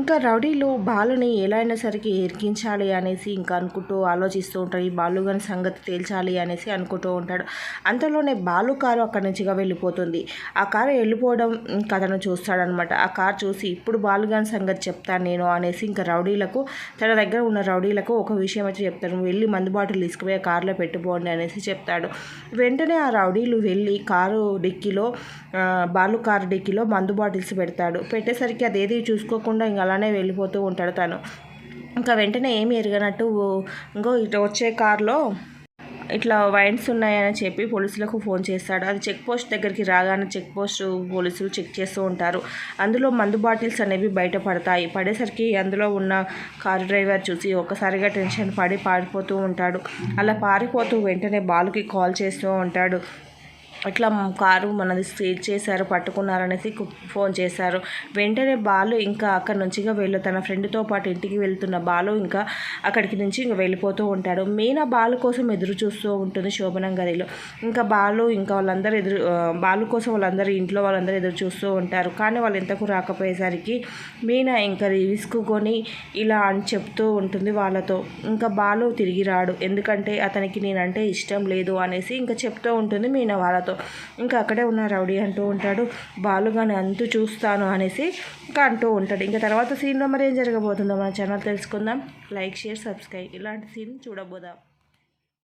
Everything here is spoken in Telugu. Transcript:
ఇంకా రౌడీలు బాలుని ఎలా అయినా సరికి ఎరికించాలి అనేసి ఇంకా అనుకుంటూ ఆలోచిస్తూ ఉంటాడు ఈ బాలు సంగతి తేల్చాలి అనేసి అనుకుంటూ ఉంటాడు. అంతలోనే బాలు కారు అక్కడి నుంచిగా వెళ్ళిపోతుంది. ఆ కారు వెళ్ళిపోవడం కథను చూస్తాడనమాట. ఆ కారు చూసి ఇప్పుడు బాలుగాని సంగతి చెప్తాను నేను అనేసి ఇంకా రౌడీలకు తన దగ్గర ఉన్న రౌడీలకు ఒక విషయం అయితే చెప్తాను వెళ్ళి మందు బాటిల్ తీసుకుపోయి ఆ కారులో పెట్టుకోండి అనేసి చెప్తాడు. వెంటనే ఆ రౌడీలు వెళ్ళి కారు డిక్కీలో బాలు కారు డిక్కీలో మందు బాటిల్స్ పెడతాడు. పెట్టేసరికి అదేది చూసుకోకుండా ఇంకా అలానే వెళ్ళిపోతూ ఉంటాడు తను. ఇంకా వెంటనే ఏమి ఎరగనట్టు ఇంకో ఇటు వచ్చే కారులో ఇట్లా వైన్స్ ఉన్నాయని చెప్పి పోలీసులకు ఫోన్ చేస్తాడు. అది చెక్ పోస్ట్ దగ్గరికి రాగానే చెక్ పోస్ట్ పోలీసులు చెక్ చేస్తూ ఉంటారు. అందులో మందు బాటిల్స్ అనేవి బయటపడతాయి పడేసరికి అందులో ఉన్న కారు డ్రైవర్ చూసి ఒక్కసారిగా టెన్షన్ పడి పారిపోతూ ఉంటాడు. అలా పారిపోతూ వెంటనే బాలుకి కాల్ చేస్తూ ఉంటాడు. ఇట్లా కారు మనది సీజ్ చేశారు పట్టుకున్నారనేసి ఫోన్ చేశారు. వెంటనే బాలు ఇంకా అక్కడ నుంచిగా వెళ్ళు తన ఫ్రెండ్తో పాటు ఇంటికి వెళ్తున్న బాలు ఇంకా అక్కడికి నుంచి ఇంకా వెళ్ళిపోతూ ఉంటాడు. మీనా బాలు కోసం ఎదురు చూస్తూ ఉంటుంది శోభనం గదిలో. ఇంకా బాలు ఇంకా వాళ్ళందరూ ఎదురు బాలు కోసం వాళ్ళందరూ ఇంట్లో వాళ్ళందరూ ఎదురు చూస్తూ ఉంటారు. కానీ వాళ్ళు ఇంతకు రాకపోయేసరికి మీనా ఇంకా విసుకుకొని ఇలా అని చెప్తూ ఉంటుంది వాళ్ళతో. ఇంకా బాలు తిరిగి రాడు. ఎందుకంటే అతనికి నేనంటే ఇష్టం లేదు అనేసి ఇంకా చెప్తూ ఉంటుంది మీనా వాళ్ళతో. ఇంకా అక్కడే ఉన్న రౌడీ అంటూ ఉంటాడు బాలుగాని అంతు చూస్తాను అనేసి ఇంకా అంటూ ఉంటాడు. ఇంకా తర్వాత సీన్లో మరి ఏం జరగబోతుందో మన ఛానల్ తెలుసుకుందాం. లైక్ షేర్ సబ్స్క్రైబ్ ఇలాంటి సీన్ చూడబోదాం.